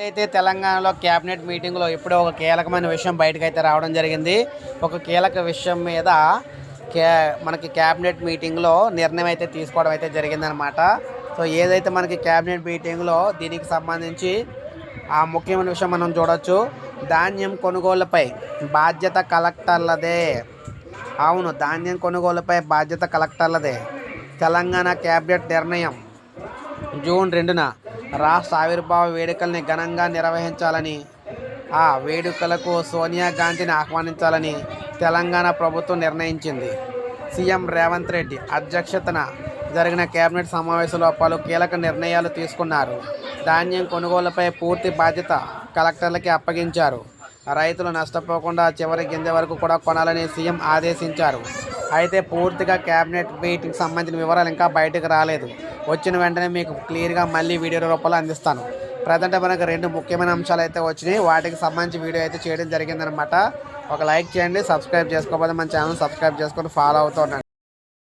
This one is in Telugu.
అయితే తెలంగాణలో క్యాబినెట్ మీటింగ్లో ఇప్పుడే ఒక కీలకమైన విషయం బయటకు అయితే రావడం జరిగింది. ఒక కీలక విషయం మీద క్యా మనకి క్యాబినెట్ మీటింగ్లో నిర్ణయం అయితే తీసుకోవడం అయితే జరిగిందనమాట. సో ఏదైతే మనకి క్యాబినెట్ మీటింగ్లో దీనికి సంబంధించి ఆ ముఖ్యమైన విషయం మనం చూడొచ్చు. ధాన్యం కొనుగోలుపై బాధ్యత కలెక్టర్లదే. అవును ధాన్యం కొనుగోలుపై బాధ్యత కలెక్టర్లదే. తెలంగాణ క్యాబినెట్ నిర్ణయం జూన్ రెండున రాష్ట్ర ఆవిర్భావ వేడుకల్ని ఘనంగా నిర్వహించాలని ఆ వేడుకలకు సోనియా గాంధీని ఆహ్వానించాలని తెలంగాణ ప్రభుత్వం నిర్ణయించింది. సీఎం రేవంత్ రెడ్డి అధ్యక్షతన జరిగిన కేబినెట్ సమావేశంలో పలు కీలక నిర్ణయాలు తీసుకున్నారు. ధాన్యం కొనుగోలుపై పూర్తి బాధ్యత కలెక్టర్లకి అప్పగించారు. రైతులు నష్టపోకుండా చివరి గింజ వరకు కూడా కొనాలని సీఎం ఆదేశించారు. అయితే పూర్తిగా క్యాబినెట్ మీటింగ్ సంబంధించిన వివరాలు ఇంకా బయటకు రాలేదు. వచ్చిన వెంటనే మీకు క్లియర్గా మళ్ళీ వీడియో రూపంలో అందిస్తాను. ప్రజెంట్ మనకు రెండు ముఖ్యమైన అంశాలు అయితే వచ్చినాయి. వాటికి సంబంధించి వీడియో అయితే చేయడం జరిగిందనమాట ఒక లైక్ చేయండి సబ్స్క్రైబ్ చేసుకోకపోతే మన ఛానల్ సబ్స్క్రైబ్ చేసుకొని ఫాలో అవుతూ ఉండండి.